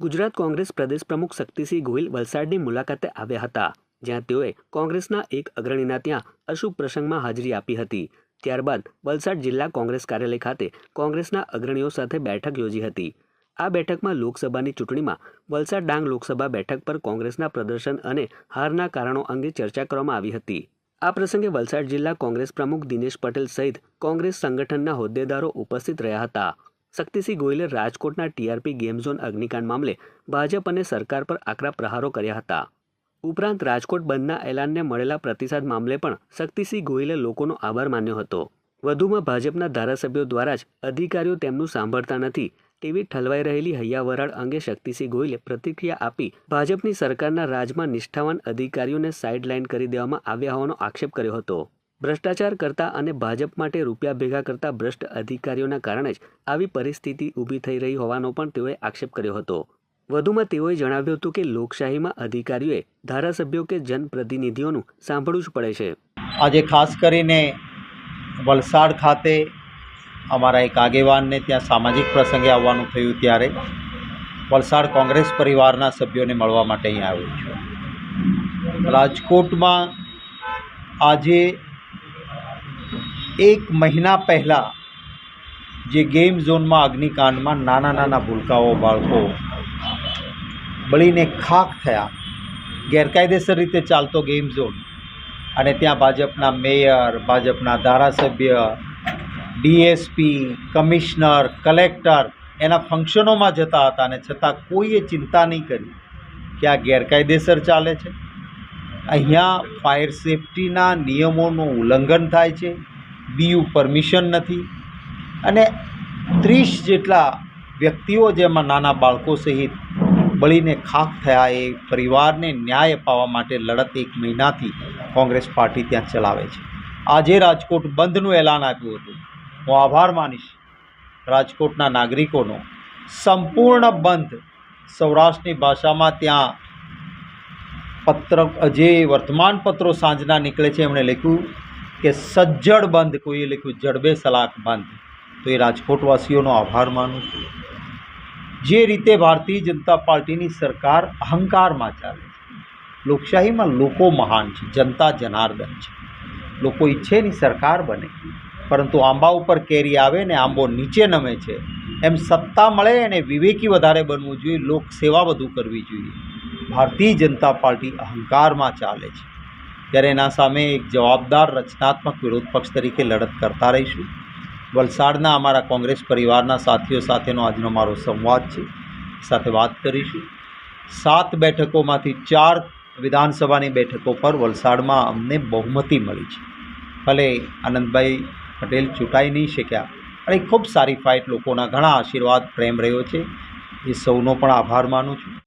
ગુજરાત કોંગ્રેસ પ્રદેશ પ્રમુખ શક્તિસિંહ ગોહિલ વલસાડની મુલાકાતે આવ્યા હતા, જ્યાં તેઓએ કોંગ્રેસના એક અગ્રણીના ત્યાં અશુભ પ્રસંગમાં હાજરી આપી હતી. ત્યારબાદ વલસાડ જિલ્લા કોંગ્રેસ કાર્યાલય ખાતે કોંગ્રેસના અગ્રણીઓ સાથે બેઠક યોજી હતી. આ બેઠકમાં લોકસભાની ચૂંટણીમાં વલસાડ ડાંગ લોકસભા બેઠક પર કોંગ્રેસના પ્રદર્શન અને હારના કારણો અંગે ચર્ચા કરવામાં આવી હતી. આ પ્રસંગે વલસાડ જિલ્લા કોંગ્રેસ પ્રમુખ દિનેશ પટેલ સહિત કોંગ્રેસ સંગઠનના હોદ્દેદારો ઉપસ્થિત રહ્યા હતા. શક્તિસિંહ ગોયલે રાજકોટના ટીઆરપી ગેમ ઝોન અગ્નિકાંડ મામલે ભાજપ અને સરકાર પર આકરા પ્રહારો કર્યા હતા. ઉપરાંત રાજકોટ બંધના એલાનને મળેલા પ્રતિસાદ મામલે પણ શક્તિસિંહ ગોયલે લોકોનો આભાર માન્યો હતો. વધુમાં ભાજપના ધારાસભ્યો દ્વારા જ અધિકારીઓ તેમનું સાંભળતા નથી. તેવી ઠલવાઈ રહેલી હૈયાવરાળ અંગે શક્તિસિંહ ગોયલે પ્રતિક્રિયા આપી ભાજપની સરકારના રાજમાં નિષ્ઠાવાન અધિકારીઓને સાઇડલાઇન કરી દેવામાં આવ્યા હોવાનો આક્ષેપ કર્યો હતો. ભ્રષ્ટાચાર કરતા અને ભાજપ માટે રૂપિયા ભેગા કરતા ભ્રષ્ટ અધિકારીઓના કારણે જ આવી પરિસ્થિતિ ઊભી થઈ રહી હોવાનો પણ તેઓએ આક્ષેપ કર્યો હતો. વધુમાં તેઓએ જણાવ્યું હતું કે લોકશાહીમાં અધિકારીઓએ ધારાસભ્યો કે જનપ્રતિનિધિઓનું સાંભળવું જ પડે છે. આજે ખાસ કરીને વલસાડ ખાતે અમારા એક આગેવાનને ત્યાં સામાજિક પ્રસંગે આવવાનું થયું ત્યારે વલસાડ કોંગ્રેસ પરિવારના સભ્યોને મળવા માટે અહીં આવ્યો છું. રાજકોટમાં આજે એક મહિના પહેલાં જે ગેમ ઝોનમાં અગ્નિકાંડમાં નાના નાના ભૂલકાઓ બાળકો બળીને ખાખ થયા. ગેરકાયદેસર રીતે ચાલતો ગેમ ઝોન અને ત્યાં ભાજપના મેયર, ભાજપના ધારાસભ્ય, ડીએસપી, કમિશનર, કલેક્ટર એના ફંક્શનોમાં જતા હતા અને છતાં કોઈએ ચિંતા નહીં કરી કે આ ગેરકાયદેસર ચાલે છે. અહીંયા ફાયર સેફટીના નિયમોનું ઉલ્લંઘન થાય છે. બીયુ પરમિશન નથી. અને ત્રીસ જેટલા વ્યક્તિઓ જેમાં નાના બાળકો સહિત બળીને ખાખ થયા એ પરિવારને ન્યાય અપાવવા માટે લડત એક મહિનાથી કોંગ્રેસ પાર્ટી ત્યાં ચલાવે છે. આજે રાજકોટ બંધનું એલાન આપ્યું હતું. હું આભાર માનીશ રાજકોટના નાગરિકોનો. સંપૂર્ણ બંધ સૌરાષ્ટ્રની ભાષામાં ત્યાં પત્ર જે વર્તમાનપત્રો સાંજના નીકળે છે એમણે લખ્યું કે સજ્જડ બંધ કોઈએ લખ્યું, જડબે સલાક બંધ. તો એ રાજકોટવાસીઓનો આભાર માનું છું. જે રીતે ભારતીય જનતા પાર્ટીની સરકાર અહંકારમાં ચાલે છે, લોકશાહીમાં લોકો મહાન છે, જનતા જનાર્દન છે. લોકો ઈચ્છે ની સરકાર બને, પરંતુ આંબા ઉપર કેરી આવે ને આંબો નીચે નમે છે, એમ સત્તા મળે અને વિવેકી વધારે બનવું જોઈએ લોક સેવા વધુ કરવી જોઈએ. ભારતીય જનતા પાર્ટી અહંકારમાં ચાલે છે. ત્યારે એના સામે એક જવાબદાર, રચનાત્મક વિરોધ પક્ષ તરીકે લડત કરતા રહીશું. વલસાડના અમારા કોંગ્રેસ પરિવારના સાથીઓ સાથેનો આજનો મારો સંવાદ છે. સાથે વાત કરીશું. સાત બેઠકોમાંથી ચાર વિધાનસભાની બેઠકો પર વલસાડમાં અમને બહુમતી મળી છે. ભલે આનંદભાઈ પટેલ ચૂંટાઈ નહીં શક્યા અને ખૂબ સારી ફાઇટ લોકોના ઘણા આશીર્વાદ, પ્રેમ રહ્યો છે. એ સૌનો પણ આભાર માનું છું.